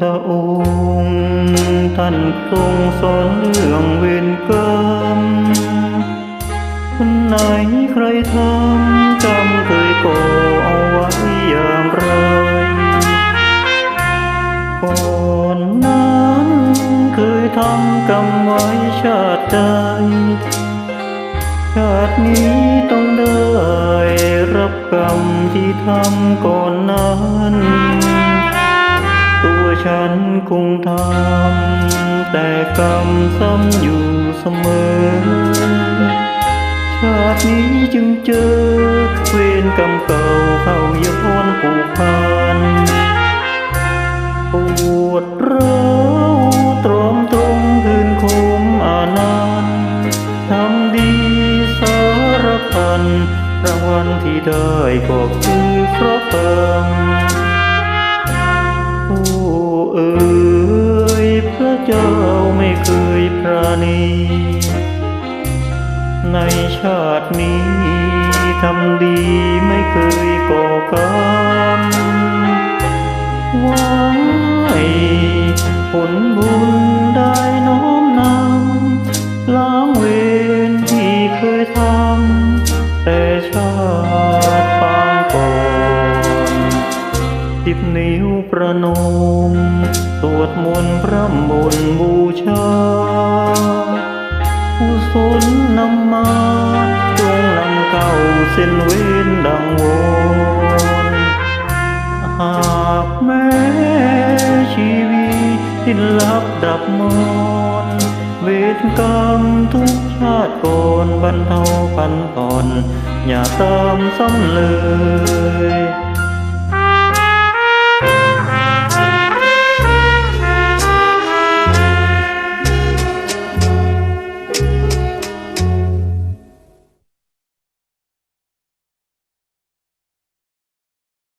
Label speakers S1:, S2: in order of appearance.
S1: ธองค์ท่านทรงสอนเรื่องเวรกรรมคนไหนใครทำจำเคยก่อเอาไว้อย่างไรก่อนนั้นเคยทำกรรมไว้ชาติใดชาตินี้ต้องได้รับกรรมที่ทำก่อนนั้น ฉันคงทำแต่กรรมซ้ำอยู่เสมอ ชาตินี้จึงเจอ เวรกรรมเก่าเข้าย้อนผูกพันปวดร้าวตรอมตรงคืนคมอานันทำดีสารพันรางวัลที่ได้ก็คือเพราะกรรม เจ้าไม่เคยปราณี ในชาตินี้ทำดีไม่เคยก่อกรรมหวังให้ผลบุญได้น้อมนำล้างเวรที่เคยทำแต่ชาติปางก่อนสิบนิ้วประนม ดมนต์พระมนต์บูชากุศลนนำมาจงนำเข้าเส้นเวนดังวอนหากแม้ชีวิตที่ลับดับมอนเวทกรรมทุกชาติก่อนบรรเทาพันผ่อนอย่าตามซ้ำเลย